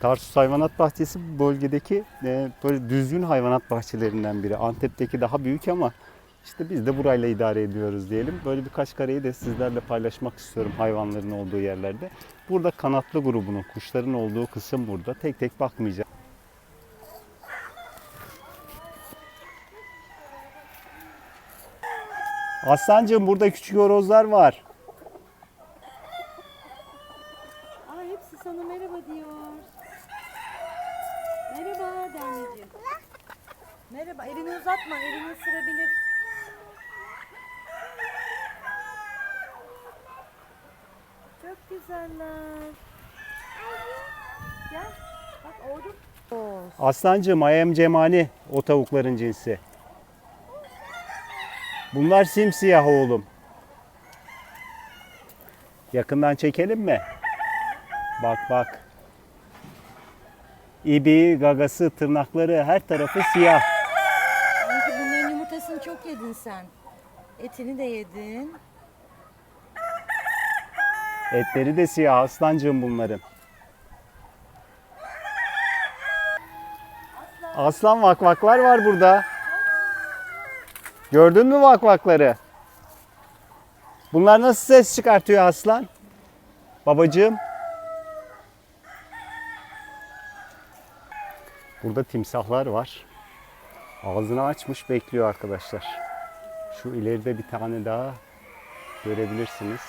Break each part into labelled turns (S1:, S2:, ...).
S1: Tarsus Hayvanat Bahçesi bölgedeki e, böyle düzgün hayvanat bahçelerinden biri. Antep'teki daha büyük ama işte biz de burayla idare ediyoruz diyelim. Böyle birkaç kareyi de sizlerle paylaşmak istiyorum hayvanların olduğu yerlerde. Burada kanatlı grubunun, kuşların olduğu kısım burada. Tek tek bakmayacağım. Aslancığım burada küçük horozlar var.
S2: Aa hepsi sana merhaba diyor. Merhaba de anneciğim. Merhaba elini uzatma elini ısırabilir. Çok güzeller. Gel. Bak oğlum.
S1: Aslancığım ayem cemani o tavukların cinsi. Bunlar simsiyah oğlum. Yakından çekelim mi? Bak bak. İbi, gagası, tırnakları her tarafı siyah.
S2: Çünkü bunların yumurtasını çok yedin sen. Etini de yedin.
S1: Etleri de siyah aslancığım bunların. Aslan vakvaklar var burada. Gördün mü vakvakları? Bunlar nasıl ses çıkartıyor aslan? Babacığım. Burada timsahlar var. Ağzını açmış bekliyor arkadaşlar. Şu ileride bir tane daha görebilirsiniz.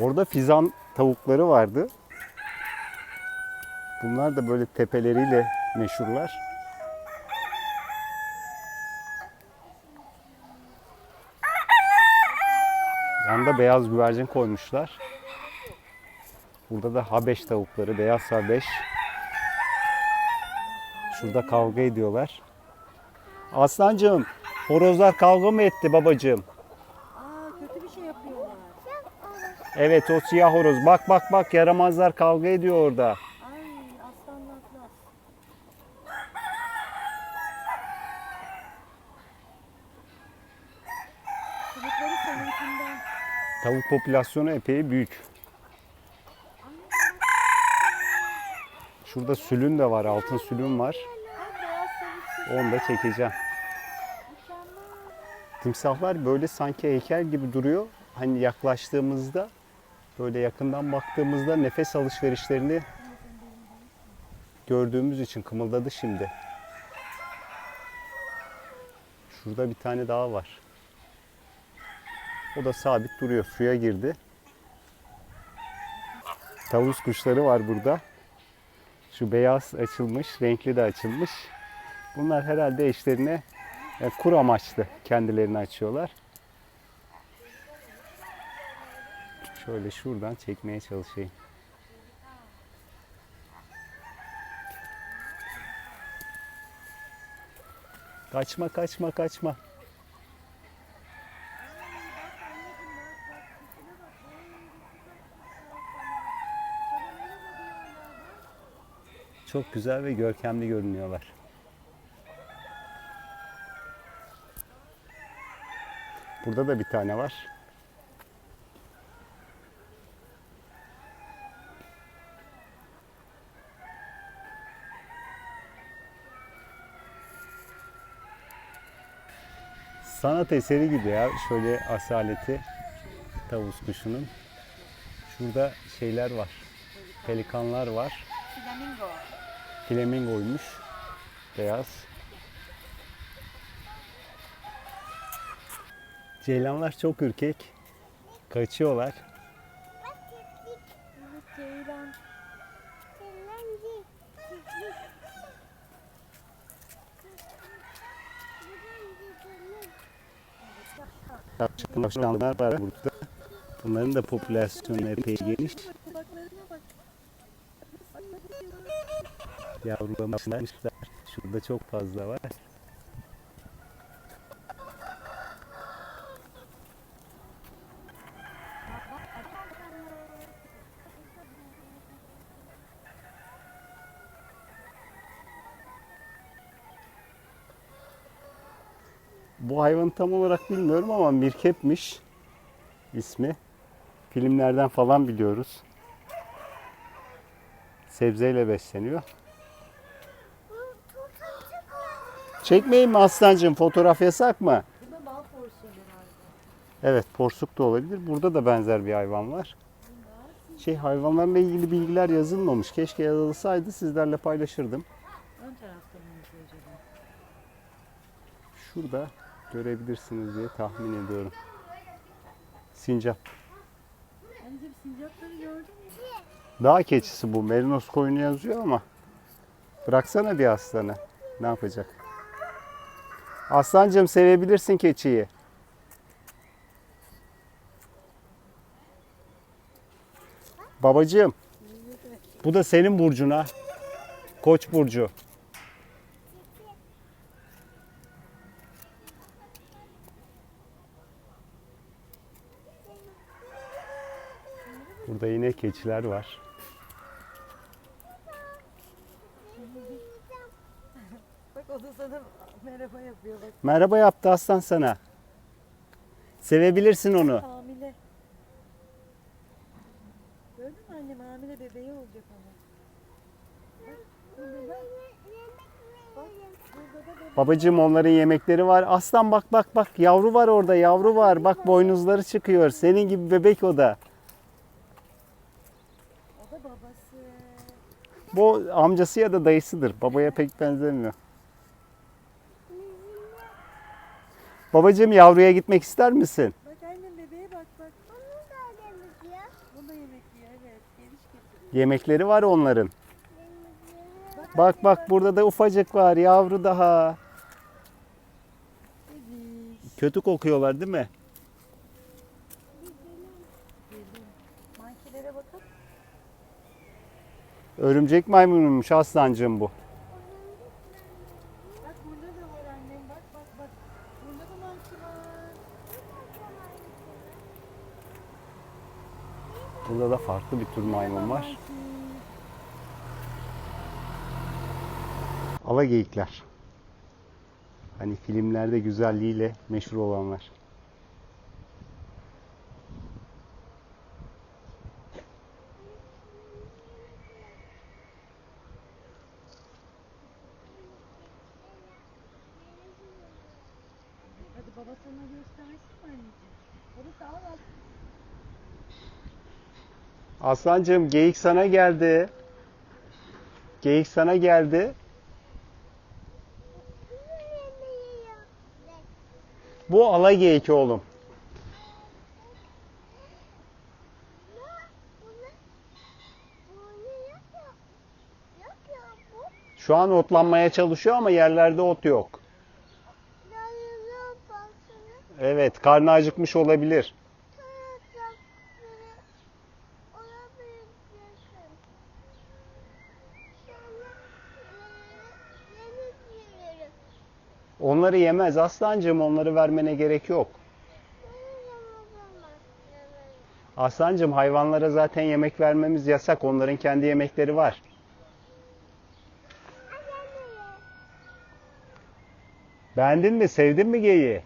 S1: Orada fizan tavukları vardı. Bunlar da böyle tepeleriyle meşhurlar. Yanında beyaz güvercin koymuşlar. Burada da Habeş tavukları, beyaz Habeş. Şurada kavga ediyorlar. Aslancığım, horozlar kavga mı etti babacığım?
S2: Aa kötü bir şey yapıyorlar.
S1: Evet o siyah horoz. Bak bak bak yaramazlar kavga ediyor orada.
S2: Ay aslanlar atlas. Çocukları seninkinden.
S1: Tavuk popülasyonu epey büyük. Şurada sülün de var, altın sülün var. Onu da çekeceğim. Timsahlar böyle sanki heykel gibi duruyor. Hani yaklaştığımızda, böyle yakından baktığımızda nefes alışverişlerini gördüğümüz için kımıldadı şimdi. Şurada bir tane daha var. O da sabit duruyor. Suya girdi. Tavus kuşları var burada. Şu beyaz açılmış, renkli de açılmış. Bunlar herhalde eşlerine e, kur amaçlı kendilerini açıyorlar. Şöyle şuradan çekmeye çalışayım. Kaçma kaçma kaçma. Çok güzel ve görkemli görünüyorlar. Burada da bir tane var. Sanat eseri gibi ya şöyle asaleti tavus kuşunun. Şurada şeyler var. Pelikanlar var.
S2: Flamingo.
S1: Flamingoymuş. Beyaz. Ceylanlar çok ürkek. Kaçıyorlar.
S2: Ceylan.
S1: Tavşanlar var burada. Bunların da popülasyonu epey geniş. Yavrulamışlar. Şurada çok fazla var. Bu hayvanı tam olarak bilmiyorum ama mirkepmiş ismi. Filmlerden falan biliyoruz. Sebzeyle besleniyor. Çekmeyin mi aslancığım? Fotoğraf yasak mı?
S2: Bu da bal porsiyon herhalde.
S1: Evet, porsuk da olabilir. Burada da benzer bir hayvan var. Şey hayvanlarla ilgili bilgiler yazılmamış. Keşke yazılsaydı sizlerle paylaşırdım.
S2: Ön tarafta mı acaba?
S1: Şurada görebilirsiniz diye tahmin ediyorum. Sincap.
S2: Anneciğim sincapları gördün mü?
S1: Dağ keçisi bu. Merinos koyunu yazıyor ama. Bıraksana bir aslanı. Ne yapacak? Aslancığım sevebilirsin keçiyi. Babacığım. Bu da senin burcuna. Koç burcu. Burada yine keçiler var.
S2: Da sana merhaba yapıyor bak.
S1: Merhaba yaptı aslan sana. Sevebilirsin onu.
S2: Hamile. Gördün mü annem hamile bebeği olacak ama. Bak burada da. Bak burada da bebek.
S1: Babacığım onların yemekleri var. Aslan bak bak bak yavru var orada yavru var. Bak boynuzları çıkıyor. Senin gibi bebek o da.
S2: O da babası.
S1: Bu amcası ya da dayısıdır. Babaya pek benzemiyor. Babacığım yavruya gitmek ister misin?
S2: Bak annem bebeğe bak bak. Onu da yemek yiyor. O da yemek yiyor evet. Geliş getiriyor.
S1: Yemekleri var onların. Bak bak burada da ufacık var yavru daha.
S2: Bebiş.
S1: Kötü kokuyorlar değil mi?
S2: Mankilere bakın.
S1: Örümcek maymunuymuş aslancığım bu.
S2: Bak burada da var annem bak bak bak. Burada da manki var.
S1: Burada da farklı bir tür maymun var.
S2: Manki.
S1: Alageyikler. Hani filmlerde güzelliğiyle meşhur olanlar.
S2: Hadi baba sana göstersin mi anneciğim? Orası al al.
S1: Aslancığım geyik sana geldi. Geyik sana geldi. Bu alageyik oğlum. Şu an otlanmaya çalışıyor ama yerlerde ot yok. Evet, karnı acıkmış olabilir. Onları yemez aslancığım, onları vermene gerek yok. Aslancığım hayvanlara zaten yemek vermemiz yasak. Onların kendi yemekleri var. Beğendin mi? Sevdin mi geyiği?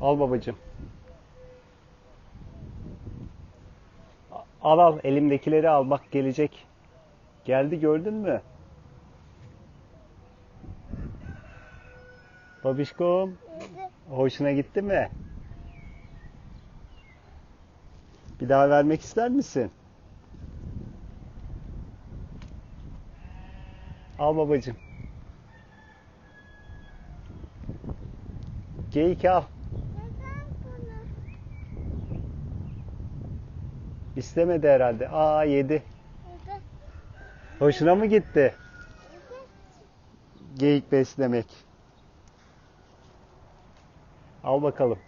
S1: Al babacığım. Al al elimdekileri al bak gelecek. Geldi gördün mü? Babişkom hoşuna gitti mi? Bir daha vermek ister misin? Al babacığım. Geyik al. İstemedi herhalde. Aa yedi. Hoşuna mı gitti? Geyik beslemek. Al bakalım.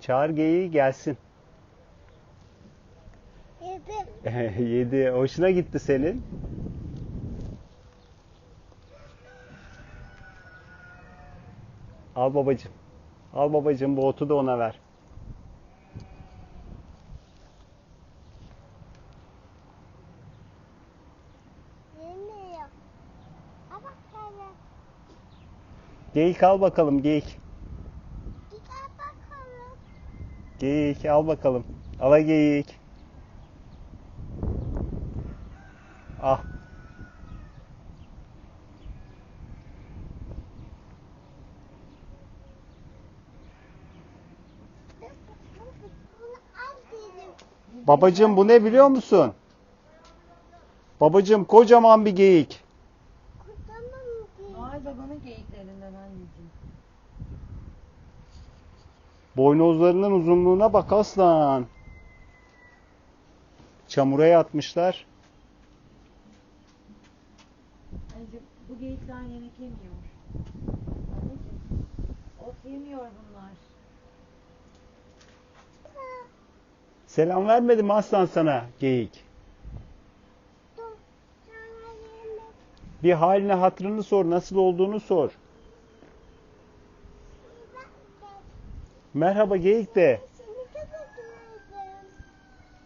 S1: Çağır geyiği gelsin. Yedi. Hoşuna gitti senin. Al babacığım. Al babacığım bu otu da ona ver. Geyik al bakalım geyik. Geyik al bakalım. Geyik al bakalım. Ala geyik. Ah Babacığım bu ne biliyor musun? Babacığım kocaman bir geyik.
S2: Ay babanın geyiklerinden anneciğim.
S1: Boynuzlarının uzunluğuna bak aslan. Çamura yatmışlar.
S2: Anneciğim bu geyikler yemek yemiyor. Anneciğim ot yemiyor bunlar.
S1: Selam vermedi mi aslan sana geyik? Bir haline hatrını sor, nasıl olduğunu sor. Merhaba geyik de.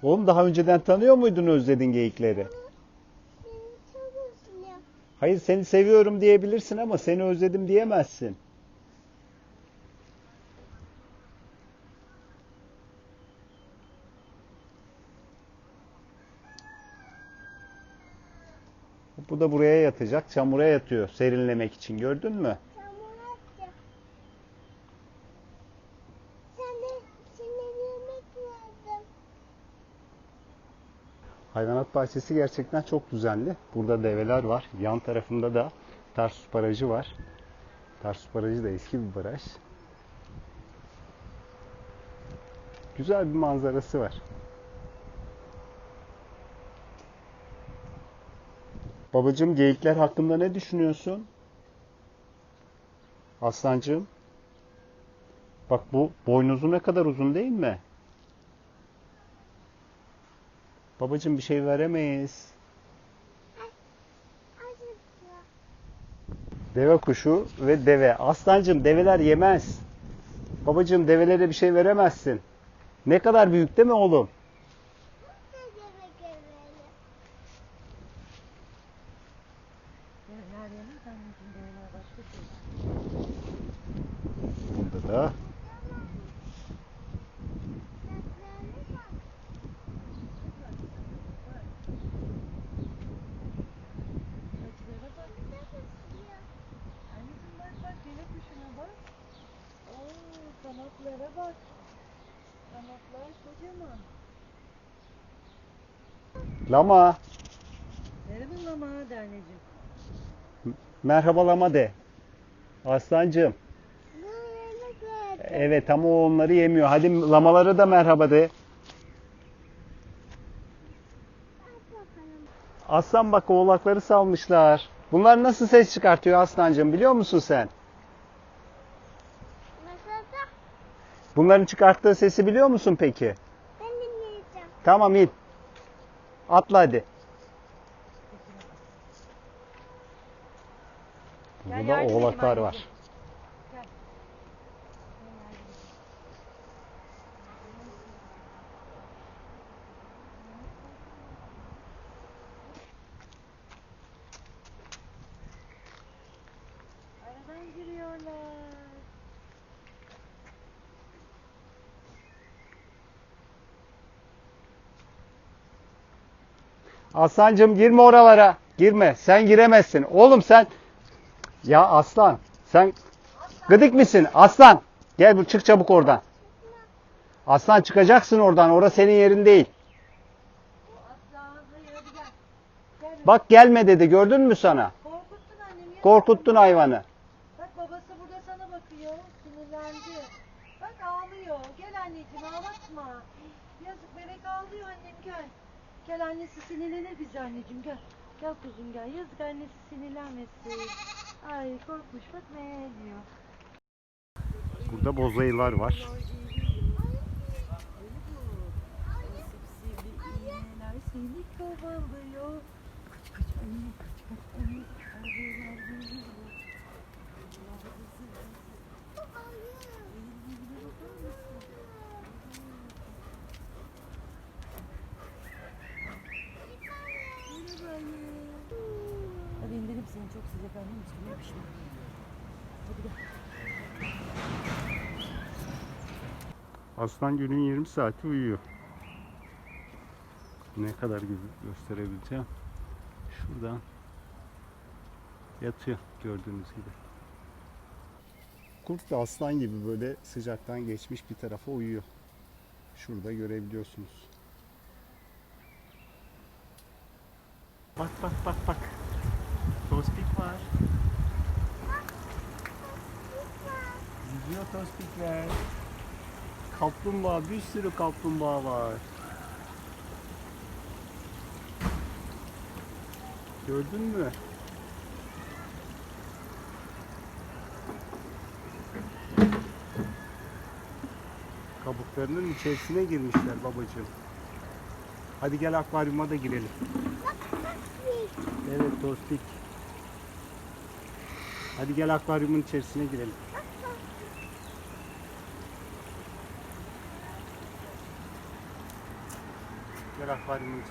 S1: Oğlum daha önceden tanıyor muydun özledin geyikleri? Hayır seni seviyorum diyebilirsin ama seni özledim diyemezsin. Bu da buraya yatacak. Çamura yatıyor serinlemek için. Gördün mü? Hayvanat bahçesi gerçekten çok düzenli. Burada develer var. Yan tarafında da Tarsus Barajı var. Tarsus Barajı da eski bir baraj. Güzel bir manzarası var. Babacığım geyikler hakkında ne düşünüyorsun? Aslancığım. Bak bu boynuzu ne kadar uzun değil mi? Babacığım bir şey veremeyiz. Deve kuşu ve deve. Aslancığım develer yemez. Babacığım develere bir şey veremezsin. Ne kadar büyük değil mi oğlum?
S2: Devler yemez anneciğim devler başka şey.
S1: Burada da
S2: Saçlara bak. Anneciğim bak bak deve kuşuna bak. Oo kanatlara bak. Kanatlar kocaman.
S1: lama.
S2: Merhaba mama hadi anneciğim.
S1: Merhabalama de. Aslancığım. Evet ama o onları yemiyor. Hadi lamalara da merhaba de. Aslan bak oğlakları salmışlar. Bunlar nasıl ses çıkartıyor aslancığım biliyor musun sen? Bunların çıkarttığı sesi biliyor musun peki? Tamam in. Atla hadi. Burada oğlaklar var.
S2: Aradan giriyorlar.
S1: Aslancığım girme oralara. Girme. Sen giremezsin. Oğlum sen ya aslan sen gıdık misin? Aslan gel çık çabuk oradan. Aslan çıkacaksın oradan. Orası senin yerin değil. Bak gelme dedi. Gördün mü sana?
S2: Korkuttun annemi. ya.
S1: Korkuttun hayvanı.
S2: Bak babası burada sana bakıyor. Sinirlendi. Bak ağlıyor. Gel anneciğim ağlatma. Yazık bebek ağlıyor annem gel. Gel annesi sinirlenir bize anneciğim gel. Gel kuzum gel. Yazık annesi sinirlenmesin. Ay korkmuş bak ne diyor.
S1: Burada bozayılar var.
S2: Seni kovalıyor. Kaç kaç anne kaç kaç anne. Arıyorlar geliyor. Hadi indirim seni. Annem üstüme pişman. Hadi gel.
S1: Aslan günün 20 saati uyuyor. Ne kadar gösterebileceğim. Şuradan yatıyor gördüğünüz gibi. Kurt da aslan gibi böyle sıcaktan geçmiş bir tarafa uyuyor. Şurada görebiliyorsunuz. Bak bak bak bak. Kaplumbağa, bir sürü kaplumbağa var. Gördün mü? Kabuklarının içerisine girmişler babacığım. Hadi gel akvaryuma da girelim. Evet dostik. Hadi gel akvaryumun içerisine girelim. Gel akvaryumun